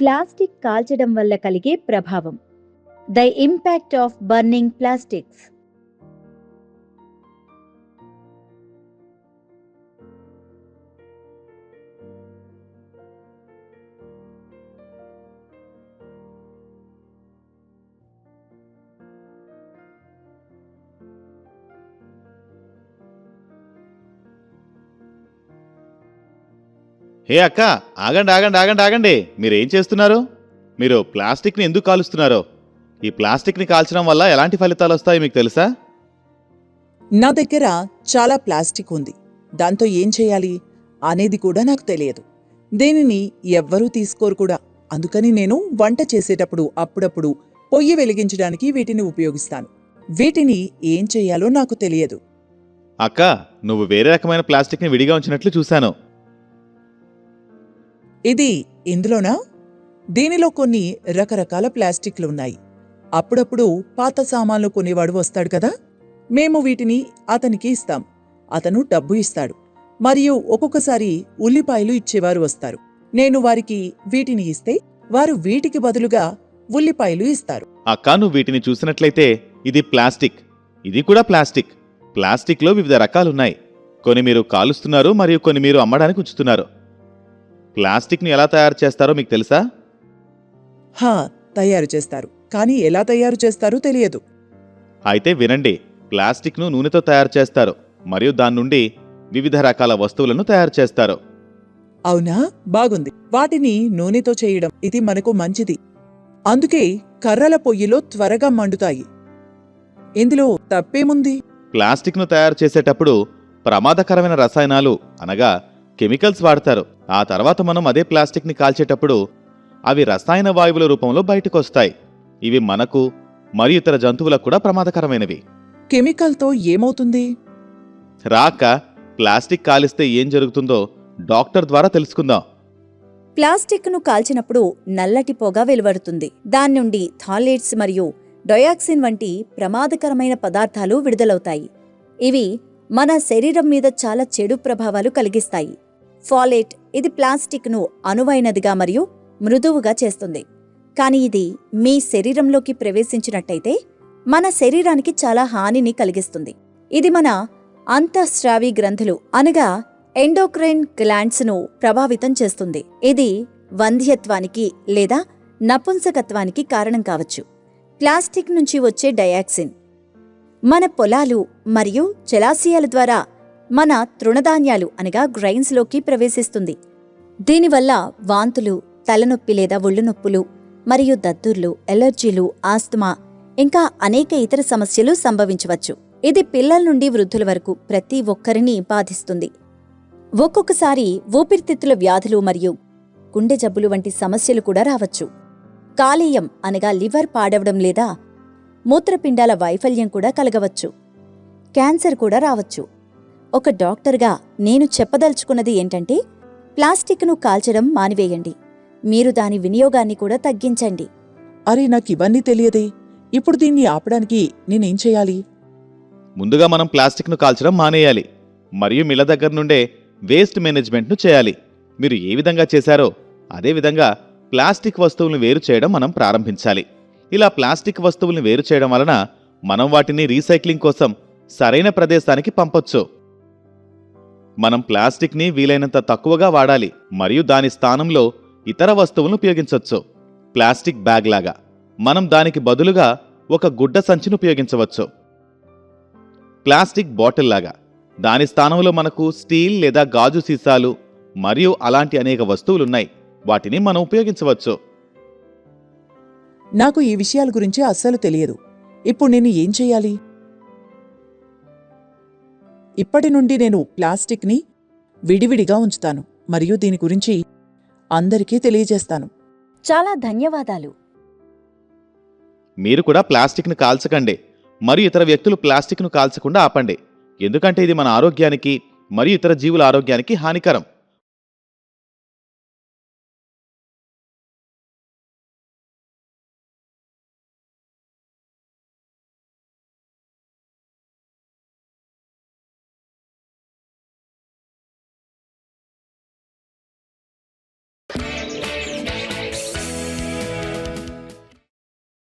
Plastic కాల్చడం వల్ల కలిగే ప్రభావం. The impact of burning plastics hey అక్క ఆగండి ఆగండి ఆగండి ఆగండి. మీరేం చేస్తున్నారు? మీరు ప్లాస్టిక్ని ఎందుకు కాలుస్తున్నారో? ఈ ప్లాస్టిక్ని కాల్చడం వల్ల ఎలాంటి ఫలితాలు వస్తాయో మీకు తెలుసా? నా దగ్గర చాలా ప్లాస్టిక్ ఉంది. దాంతో ఏం చేయాలి అనేది కూడా నాకు తెలియదు. దీనిని ఎవ్వరూ తీసుకోరు కూడా. అందుకని నేను వంట చేసేటప్పుడు అప్పుడప్పుడు పొయ్యి వెలిగించడానికి వీటిని ఉపయోగిస్తాను. వీటిని ఏం చేయాలో నాకు తెలియదు. అక్క నువ్వు వేరే రకమైన ప్లాస్టిక్ని విడిగా ఉంచినట్లు చూశాను. ఇది ఇందులోనా? దీనిలో కొన్ని రకరకాల ప్లాస్టిక్లు ఉన్నాయి. అప్పుడప్పుడు పాత సామాన్లు కొనేవాడు వస్తాడు కదా? మేము వీటిని అతనికి ఇస్తాం. అతను డబ్బు ఇస్తాడు. మరియు ఒక్కొక్కసారి ఉల్లిపాయలు ఇచ్చేవారు వస్తారు. నేను వారికి వీటిని ఇస్తే వారు వీటికి బదులుగా ఉల్లిపాయలు ఇస్తారు. అక్క నువ్వు వీటిని చూసినట్లయితే ఇది ప్లాస్టిక్. ఇది కూడా ప్లాస్టిక్. ప్లాస్టిక్లో వివిధ రకాలున్నాయి. కొన్ని మీరు కాలుస్తున్నారు మరియు కొన్ని మీరు అమ్మడానికి ఉంచుతున్నారు. ప్లాస్టిక్ని ఎలా తయారు చేస్తారో మీకు తెలుసా? హా తయారు చేస్తారు. కానీ ఎలా తయారు చేస్తారో తెలియదు. అయితే వినండి ప్లాస్టిక్ను నూనెతో తయారు చేస్తారు మరియు దాని నుండి వివిధ రకాల వస్తువులను తయారు చేస్తారు. అవునా? బాగుంది. వాటిని నూనెతో చేయడం ఇది మనకు మంచిది. అందుకే కర్రల పొయ్యిలో త్వరగా మండుతాయి. ఇందులో తప్పేముంది? ప్లాస్టిక్ను తయారు చేసేటప్పుడు ప్రమాదకరమైన రసాయనాలు అనగా కెమికల్స్ వాడతారు. ఆ తర్వాత మనం అదే ప్లాస్టిక్ని కాల్చేటప్పుడు అవి రసాయన వాయువుల రూపంలో బయటకు వస్తాయి ఇవి మనకు మరియు ఇతర జంతువులకు కూడా ప్రమాదకరమైనవి. కెమికల్తో ఏమవుతుంది? రాక ప్లాస్టిక్ కాలిస్తే ఏం జరుగుతుందో డాక్టర్ ద్వారా తెలుసుకుందాం. ప్లాస్టిక్ను కాల్చినప్పుడు నల్లటి పొగ వెలువడుతుంది. దాని నుండి థాలేట్స్ మరియు డయాక్సిన్ వంటి ప్రమాదకరమైన పదార్థాలు విడుదలవుతాయి. ఇవి మన శరీరం మీద చాలా చెడు ప్రభావాలు కలిగిస్తాయి. ఫాలేట్ ఇది ప్లాస్టిక్ను అనువైనదిగా మరియు మృదువుగా చేస్తుంది. కానీ ఇది మీ శరీరంలోకి ప్రవేశించినట్టయితే మన శరీరానికి చాలా హానిని కలిగిస్తుంది. ఇది మన అంతఃస్రావి గ్రంథులు అనగా ఎండోక్రైన్ గ్లాండ్స్ను ప్రభావితం చేస్తుంది. ఇది వంధ్యత్వానికి లేదా నపుంసకత్వానికి కారణం కావచ్చు. ప్లాస్టిక్ నుంచి వచ్చే డయాక్సిన్. మన పొలాలు మరియు జలాశయాల ద్వారా మన తృణధాన్యాలు అనగా గ్రైన్స్లోకి ప్రవేశిస్తుంది. దీనివల్ల వాంతులు తలనొప్పి లేదా ఒళ్ళు నొప్పులు మరియు దద్దుర్లు ఎలర్జీలు ఆస్తమా ఇంకా అనేక ఇతర సమస్యలు సంభవించవచ్చు. ఇది పిల్లల నుండి వృద్ధుల వరకు ప్రతి ఒక్కరిని బాధిస్తుంది. ఒక్కొక్కసారి ఊపిరితిత్తుల వ్యాధులు మరియు గుండె జబ్బులు వంటి సమస్యలు కూడా రావచ్చు. కాలేయం అనగా లివర్ పాడవడం లేదా మూత్రపిండాల వైఫల్యం కూడా కలగవచ్చు. క్యాన్సర్ కూడా రావచ్చు. ఒక డాక్టర్గా నేను చెప్పదలుచుకున్నది ఏంటంటే ప్లాస్టిక్ను కాల్చడం మానివేయండి. మీరు దాని వినియోగాన్ని కూడా తగ్గించండి. అరే నాకివన్నీ తెలియదే. ఇప్పుడు దీన్ని ఆపడానికి నేనేం చేయాలి? ముందుగా మనం ప్లాస్టిక్ను కాల్చడం మానేయాలి. మరియు మిల దగ్గర నుండే వేస్ట్ మేనేజ్మెంట్ను చేయాలి. మీరు ఏ విధంగా చేశారో అదే విధంగా ప్లాస్టిక్ వస్తువులను వేరు చేయడం మనం ప్రారంభించాలి. ఇలా ప్లాస్టిక్ వస్తువులను వేరు చేయడం వలన మనం వాటిని రీసైక్లింగ్ కోసం సరైన ప్రదేశానికి పంపొచ్చు. మనం ప్లాస్టిక్ని వీలైనంత తక్కువగా వాడాలి మరియు దాని స్థానంలో ఇతర వస్తువులను ఉపయోగించవచ్చు. ప్లాస్టిక్ బ్యాగ్ లాగా మనం దానికి బదులుగా ఒక గుడ్డ సంచిని ఉపయోగించవచ్చు. ప్లాస్టిక్ బాటిల్ లాగా దాని స్థానంలో మనకు స్టీల్ లేదా గాజు సీసాలు మరియు అలాంటి అనేక వస్తువులున్నాయి. వాటిని మనం ఉపయోగించవచ్చు. నాకు ఈ విషయాల గురించి అస్సలు తెలియదు. ఇప్పుడు నేను ఏం చేయాలి? ఇప్పటి నుండి నేను ప్లాస్టిక్ని విడివిడిగా ఉంచుతాను మరియు దీని గురించి అందరికీ తెలియజేస్తాను. చాలా ధన్యవాదాలు. మీరు కూడా ప్లాస్టిక్ను కాల్చకండి. మరియు ఇతర వ్యక్తులు ప్లాస్టిక్ను కాల్చకుండా ఆపండి. ఎందుకంటే ఇది మన ఆరోగ్యానికి మరియు ఇతర జీవుల ఆరోగ్యానికి హానికరం.